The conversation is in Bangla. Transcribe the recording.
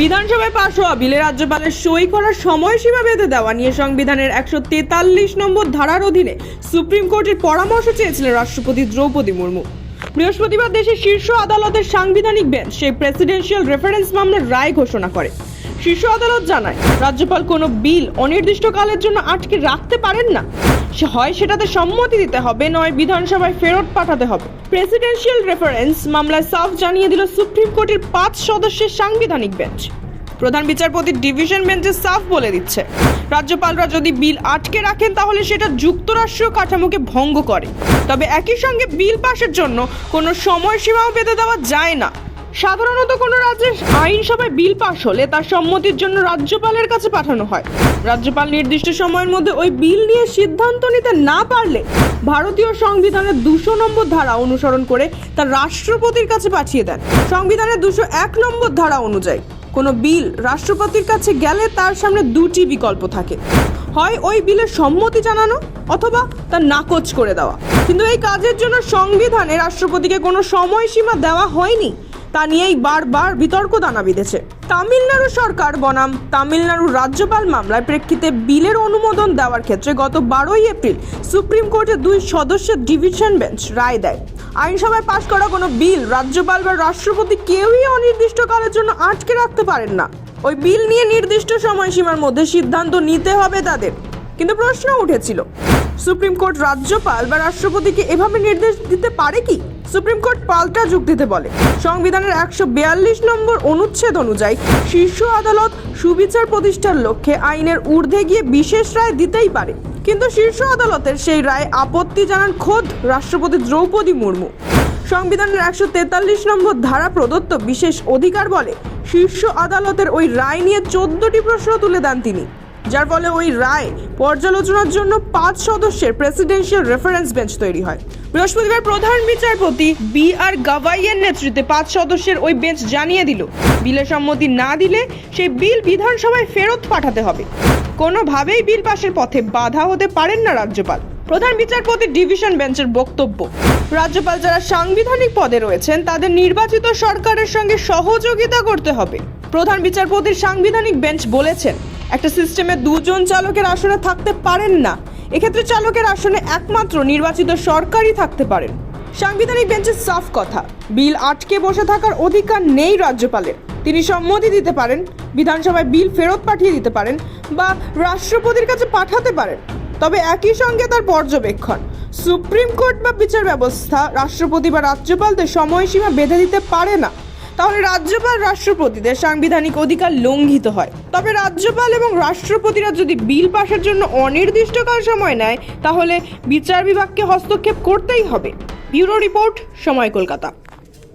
বিধানসভায় পাশ হওয়া বিলে রাজ্যপালের সই করার সময়সীমা বেঁধে দেওয়া নিয়ে সংবিধানের একশো তেতাল্লিশ নম্বর ধারার অধীনে সুপ্রিম কোর্টের পরামর্শ চেয়েছিলেন রাষ্ট্রপতি দ্রৌপদী মুর্মু। বৃহস্পতিবার দেশের শীর্ষ আদালতের সাংবিধানিক বেঞ্চ সেই প্রেসিডেন্সিয়াল রেফারেন্স মামলার রায় ঘোষণা করে। শীর্ষ আদালত জানায়, রাজ্যপাল কোনো বিল অনির্দিষ্টকালের জন্য আটকে রাখতে পারেন না। হয় সেটাতে সম্মতি দিতে হবে, নয় বিধানসভায় ফেরত পাঠাতে হবে। প্রেসিডেন্সিয়াল রেফারেন্স মামলায় সাফ জানিয়ে দিল সুপ্রিম কোর্টের পাঁচ সদস্যের সাংবিধানিক বেঞ্চ প্রধান বিচারপতি ডিভিশন বেঞ্চে সাফ বলে দিচ্ছে। রাজ্যপালরা যদি বিল আটকে রাখেন, তাহলে সেটা যুক্তরাষ্ট্রীয় কাঠামোকে ভঙ্গ করে। তবে একই সঙ্গে বিল পাশের জন্য কোনো সময়সীমাও বেঁধে দেওয়া যায় না। সাধারণত কোনো রাজ্যের আইনসভায় বিল পাশ হলে তার সম্মতির জন্য রাজ্যপালের কাছে পাঠানো হয়। রাজ্যপাল নির্দিষ্ট সময়ের মধ্যে ওই বিল নিয়ে সিদ্ধান্ত নিতে না পারলে ভারতীয় সংবিধানের দুশো নম্বর ধারা অনুসরণ করে তা রাষ্ট্রপতির কাছে পাঠিয়ে দেন। সংবিধানের দুশো এক নম্বর ধারা অনুযায়ী কোনো বিল রাষ্ট্রপতির কাছে গেলে তার সামনে দুটি বিকল্প থাকে। হয় ওই বিলের সম্মতি জানানো অথবা তা নাকচ করে দেওয়া। কিন্তু এই কাজের জন্য সংবিধানে রাষ্ট্রপতিকে কোনো সময়সীমা দেওয়া হয়নি। তা নিয়েই বারবার বিতর্ক দানা বিঁধেছে। তামিলনাড়ু সরকার বনাম তামিলনাড়ু রাজ্যপাল মামলায় প্রেক্ষিতে বিলের অনুমোদন দেওয়ার ক্ষেত্রে গত বারোই এপ্রিল সুপ্রিম কোর্টের দুই সদস্যের ডিভিশন বেঞ্চ রায় দেয়। আইনসভায় পাশ করা কোনো বিল রাজ্যপাল বা রাষ্ট্রপতি কেউই অনির্দিষ্টকালের জন্য আটকে রাখতে পারেন না। ওই বিল নিয়ে নির্দিষ্ট সময়সীমার মধ্যে সিদ্ধান্ত নিতে হবে তাদের। কিন্তু প্রশ্ন উঠেছিল, সুপ্রিম কোর্ট রাজ্যপাল বা রাষ্ট্রপতিকে এভাবে নির্দেশ দিতে পারে কি? সুপ্রিম কোর্ট পাল্টা যুক্তিতে বলে। সংবিধানের একশো বিয়াল্লিশ নম্বর অনুচ্ছেদ অনুযায়ী শীর্ষ আদালত সুবিচার প্রতিষ্ঠার লক্ষ্যে আইনের ঊর্ধ্বে গিয়ে বিশেষ রায় দিতেই পারে। কিন্তু শীর্ষ আদালতের সেই রায় আপত্তি জানান খোদ রাষ্ট্রপতি দ্রৌপদী মুর্মু। সংবিধানের একশো তেতাল্লিশ নম্বর ধারা প্রদত্ত বিশেষ অধিকার বলে শীর্ষ আদালতের ওই রায় নিয়ে চোদ্দটি প্রশ্ন তুলে দেন তিনি। যার ফলে ওই রায় পর্যালোচনার জন্য পাঁচ সদস্যের প্রেসিডেন্সিয়াল রেফারেন্স বেঞ্চ তৈরি হয়। বৃহস্পতিবার প্রধান বিচারপতি বি আর গাভাইয়ের নেতৃত্বে পাঁচ সদস্যের ওই বেঞ্চ জানিয়ে দিল বিলে সম্মতি না দিলে সেই বিল বিধানসভায় ফেরত পাঠাতে হবে। কোনোভাবেই বিল পাশের পথে বাধা হতে পারেন না রাজ্যপাল। প্রধান বিচারপতি ডিভিশন বেঞ্চের বক্তব্য, রাজ্যপাল যারা সাংবিধানিক পদে রয়েছেন তাদের নির্বাচিত সরকারের সঙ্গে সহযোগিতা করতে হবে। প্রধান বিচারপতির সাংবিধানিক বেঞ্চ বলেছেন, একটা সিস্টেমে দুজন চালকের আসনে থাকতে পারেন না। এক্ষেত্রে চালকের আসনে একমাত্র নির্বাচিত সরকারই থাকতে পারেন। সাংবিধানিক বেঞ্চের সাফ কথা, বিল আটকে বসে থাকার অধিকার নেই রাজ্যপালের। তিনি সম্মতি দিতে পারেন, বিধানসভায় বিল ফেরত পাঠিয়ে দিতে পারেন বা রাষ্ট্রপতির কাছে পাঠাতে পারেন। তবে একই সঙ্গে তার পর্যবেক্ষণ, সুপ্রিম কোর্ট বা বিচার ব্যবস্থা রাষ্ট্রপতি বা রাজ্যপালদের সময়সীমা বেঁধে দিতে পারে না। তাহলে রাজ্যপাল রাষ্ট্রপতিদের সাংবিধানিক অধিকার লঙ্ঘিত হয়। তবে রাজ্যপাল এবং রাষ্ট্রপতিরা যদি বিল পাশের জন্য অনির্দিষ্টকাল সময় নেয়, তাহলে বিচার বিভাগকে হস্তক্ষেপ করতেই হবে। ব্যুরো রিপোর্ট, সময় কলকাতা।